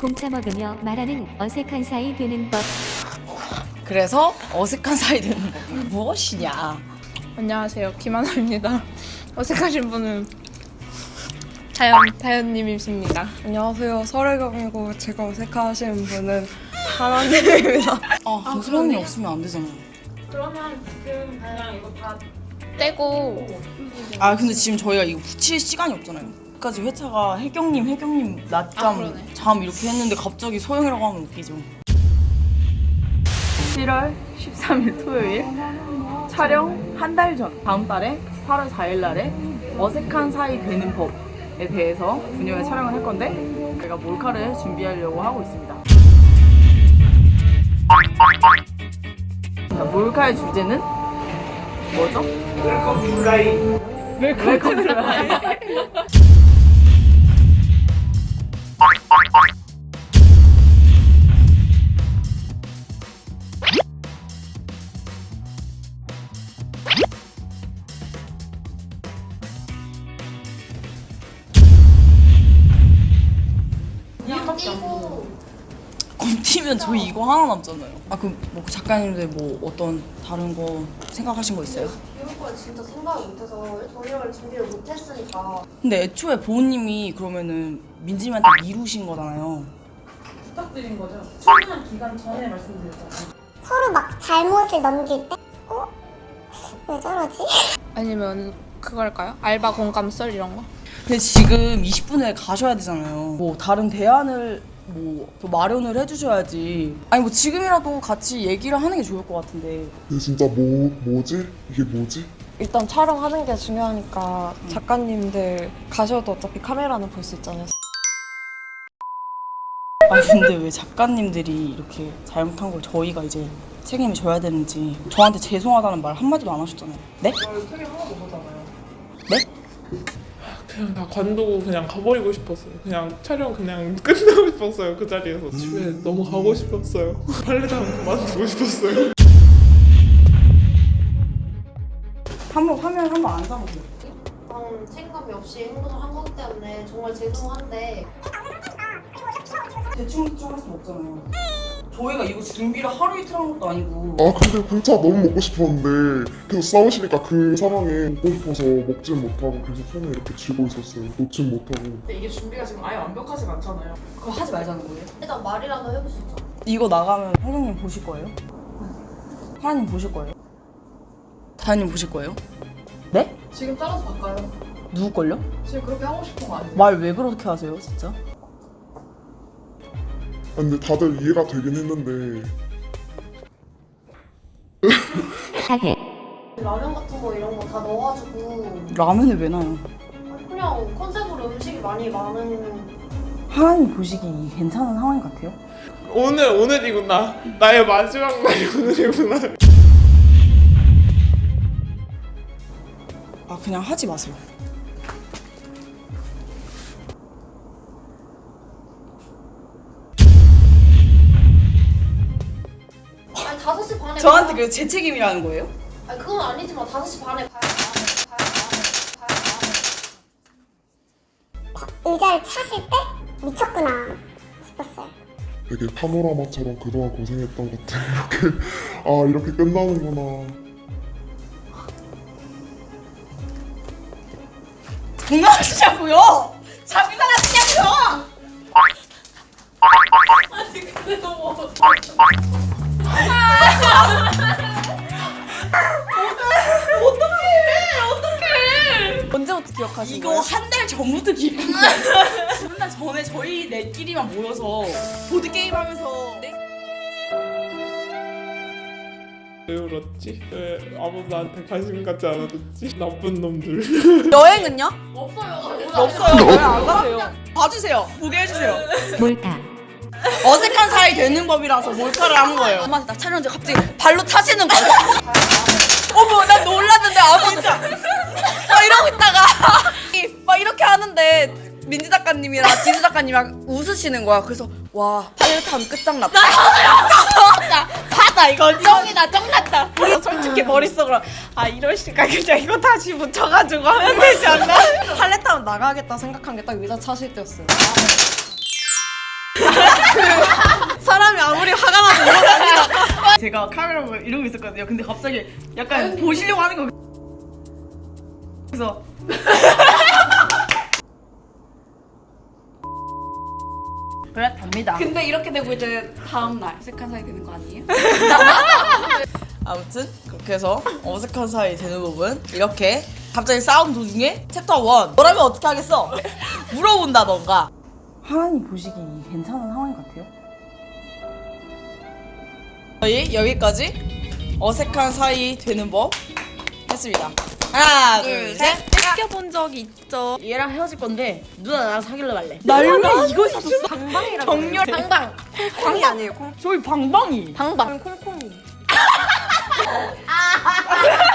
공차 먹으며 말하는 어색한 사이 되는 법. 그래서 어색한 사이 되는 거 무엇이냐? 안녕하세요. 김하나입니다. 어색하신 분은 다현, 다현님이십니다. 안녕하세요. 설혜경이고 제가 어색하신 분은 하나님입니다. 아, 동서방이 없으면 안 되잖아. 그러면 지금 그냥 이거 다 떼고 아 근데 지금 저희가 이거 붙일 시간이 없잖아요. 까지 회차가 혜경님, 혜경님 낮잠, 아, 그러네. 잠 이렇게 했는데 갑자기 소영이라고 하면 웃기죠. 7월 13일 토요일 촬영 한 달 전 다음 달에 8월 4일 날에 어색한 사이 되는 법에 대해서 분야에 촬영을 할 건데 저희가 몰카를 준비하려고 하고 있습니다. 자, 몰카의 주제는 뭐죠? 웰컴 웰컴 검티면 저희 이거 하나 남잖아요. 아 그럼 뭐 작가님들 뭐 어떤 다른 거 생각하신 거 있어요? 이런 거 진짜 생각을 못해서 저녁을 준비를 못했으니까 근데 애초에 보호님이 그러면은 민지님한테 미루신 거잖아요. 부탁드린 거죠? 출근한 기간 전에 말씀드렸잖아요. 서로 막 잘못을 넘길 때? 어? 왜 저러지? 아니면 그걸까요? 알바 공감 썰 이런 거? 근데 지금 20분에 가셔야 되잖아요. 뭐 다른 대안을 뭐더 마련을 해주셔야지. 아니 뭐 지금이라도 같이 얘기를 하는 게 좋을 것 같은데. 근데 진짜 뭐 뭐지? 이게 뭐지? 일단 촬영하는 게 중요하니까 작가님들 가셔도 어차피 카메라는 볼 수 있잖아요. 아 근데 왜 작가님들이 이렇게 잘못한 걸 저희가 이제 책임을 져야 되는지 저한테 죄송하다는 말 한마디도 안 하셨잖아요. 네? 책임 하나도 못하잖아요. 네? 그냥 다 관두고 그냥 가버리고 싶었어요. 그냥 촬영 그냥 끝나고 싶었어요. 그 자리에서 집에 너무 가고 싶었어요. 빨래장 그만두고 싶었어요. 한번 화면 한번 안 잡아보세요. 그런 책임감이 없이 행동을 한 것 때문에 정말 죄송한데 대충 대충 할 수는 없잖아요. 저희가 이거 준비를 하루 이틀 한 것도 아니고 아 근데 공차 너무 먹고 싶었는데 계속 싸우시니까 그 상황에 먹고 싶어서 먹진 못하고 계속 손에 이렇게 쥐고 있었어요. 놓진 못하고. 근데 이게 준비가 지금 아예 완벽하지가 않잖아요. 그거 하지 말자는 거예요. 일단 말이라도 해볼 수 있죠. 이거 나가면 사장님 보실 거예요? 사장님 보실 거예요? 사장님 보실 거예요? 네? 지금 잘라서 바꿔요. 누구 걸요? 지금 그렇게 하고 싶은 거 아니에요? 말 왜 그렇게 하세요, 진짜? 아, 근데 다들 이해가 되긴 했는데 사회. 라면 같은 거 이런 거 다 넣어가지고 라면을 왜 놔요? 그냥 컨셉으로 음식이 많이 많은 하나님 보시기 괜찮은 상황 같아요? 오늘 오늘이구나. 나의 마지막 날이 오늘이구나. 아 그냥 하지 마세요. 저한테 봐야- 그제 책임이라는 거예요? 아니 그건 아니지만 5시 반에 봐야 돼. 봐야 돼. 봐야 돼. 의자를 차실 때 미쳤구나 싶었어요. 되게 파노라마처럼 그동안 고생했던 것들 이렇게 아 이렇게 끝나는구나. 장난하시냐고요? 장난하시냐고요? 언제부터 기억하신 이거 한달 전부터 기획한 거예요. 한달 전에 저희 네끼리만 모여서 보드 게임 하면서 왜 울었지? 왜 아무도 나한테 관심 갖지 않아줬지? 나쁜 놈들. 여행은요? 없어요. 없어요. 여행 안 가세요. 봐주세요. 보게 해주세요. 몰카. 어색한 사이 되는 법이라서 몰카를 한 거예요. 엄마 나 촬영제 갑자기 발로 타시는 거예요. 어머 난 놀랐는데 아무도 막 이러고 있다가 막 이렇게 하는데 민지 작가님이랑 지수 작가님이랑 웃으시는 거야. 그래서 와 파일탄 끝장났다. 나 바다 이거 쩡이다 쩡났다. 우리 솔직히 머릿속으로 아 이럴 시간 그냥 이거 다시 붙여가지고 하면 되지 않나? 팔레타운 나가겠다 생각한 게 딱 의자 차실 때였어요. 사람이 아무리 화가 나도 이러다 제가 카메라 보고 이러고 있었거든요. 근데 갑자기 약간 보시려고 하는 거. 그래서 그래 답니다. 근데 이렇게 되고 이제 다음날 어색한 사이 되는 거 아니에요? 아무튼 그렇게 해서 어색한 사이 되는 부분 이렇게 갑자기 싸움 도중에 챕터 1 너라면 어떻게 하겠어? 물어본다던가 하나님 보시기 괜찮은 상황 같아요. 저희 여기까지 어색한 사이 되는 법 했습니다 하나 둘셋 느껴본 적이 있죠. 얘랑 헤어질 건데 누나 나랑 사귈래 말래 날왜 이걸 사줬어? 방방이라고. 정렬 방방 콩콩이 아니에요. 콩. 저희 방방이. 방방 콩콩이.